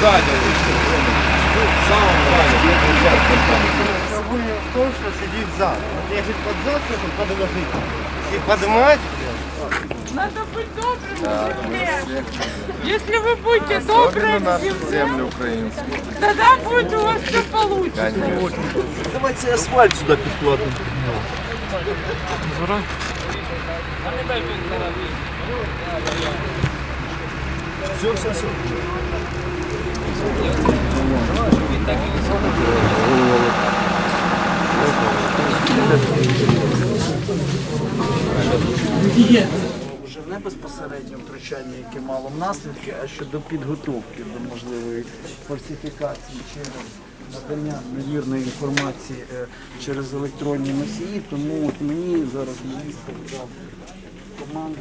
сзади. В самом сзади. Проблема в том, что сидит зад. Вот ехать под зад, чтобы подложить. И поднимать, Надо быть добрым на земле. Если вы будете добры на земле, украинскую. тогда будет у вас все получится. Давайте асфальт сюди підкладемо. Все, все, все. Вже не безпосередньо втручання, яке мало наслідки, а щодо підготовки до можливої фальсифікації чи надання невірної інформації е, через електронні носії. Тому от мені зараз міністр дав команду.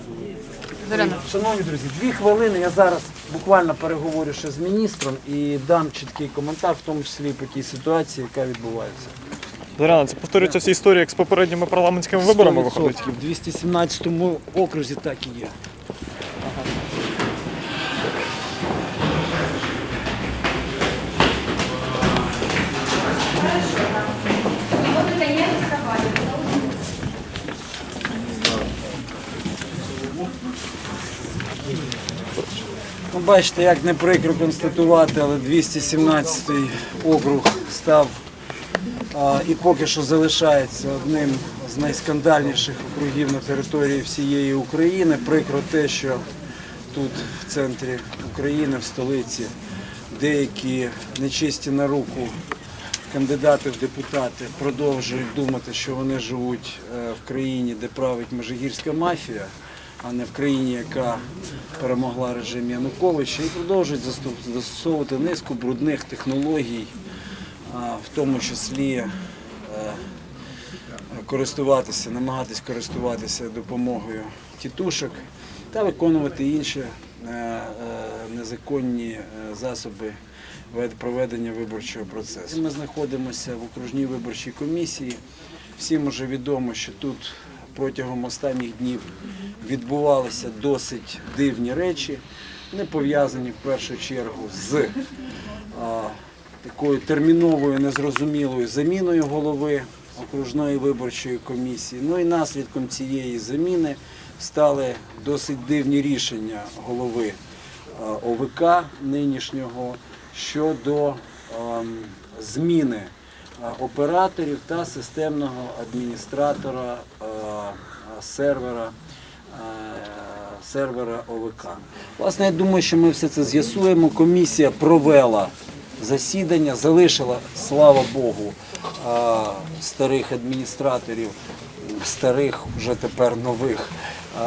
Шановні друзі, дві хвилини. Я зараз буквально переговорю ще з міністром і дам чіткий коментар, в тому числі по тій ситуації, яка відбувається. Зоряна, це повторюється вся історія, як з попередніми парламентськими виборами виходить. 100%. В 217 окрузі так і є. Бачите, як не прикро констатувати, але 217 й округ став а, і поки що залишається одним з найскандальніших округів на території всієї України. Прикро те, що тут, в центрі України, в столиці, деякі нечисті на руку кандидати в депутати продовжують думати, що вони живуть е, в країні, де править межигірська мафія, а не в країні, яка перемогла режим Януковича, і продовжують застосовувати низку брудних технологій, в тому числі е, користуватися, намагатись користуватися допомогою тітушок та виконувати інші е, е, незаконні засоби проведення виборчого процесу. Ми знаходимося в окружній виборчій комісії. Всім уже відомо, що тут протягом останніх днів відбувалися досить дивні речі, не пов'язані в першу чергу з а, такою терміновою незрозумілою заміною голови окружної виборчої комісії. Ну і наслідком цієї заміни стали досить дивні рішення голови а, ОВК нинішнього щодо ем, зміни операторів та системного адміністратора а, а, сервера. е, сервера ОВК. Власне, я думаю, що ми все це з'ясуємо. Комісія провела засідання, залишила, слава Богу, старих адміністраторів, старих, вже тепер нових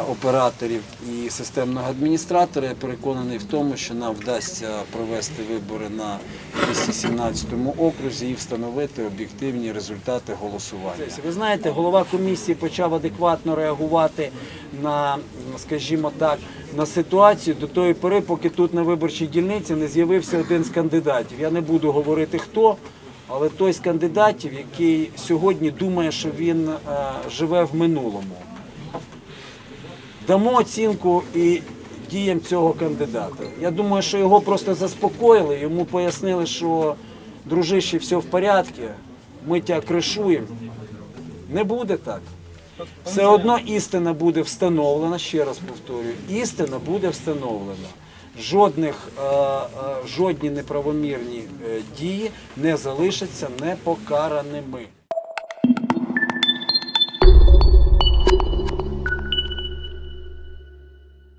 операторів і системного адміністратора. Я переконаний в тому, що нам вдасться провести вибори на 217 окрузі і встановити об'єктивні результати голосування. Ви знаєте, голова комісії почав адекватно реагувати на, скажімо так, на ситуацію до тої пори, поки тут на виборчій дільниці не з'явився один з кандидатів. Я не буду говорити хто. Але той з кандидатів, який сьогодні думає, що він е, живе в минулому. Дамо оцінку і діям цього кандидата. Я думаю, що його просто заспокоїли, йому пояснили, що дружище, все в порядку, ми тебе кришуємо. Не буде так. Все одно істина буде встановлена, ще раз повторюю, істина буде встановлена. Жодних, е, е, жодні неправомірні е, дії не залишаться непокараними.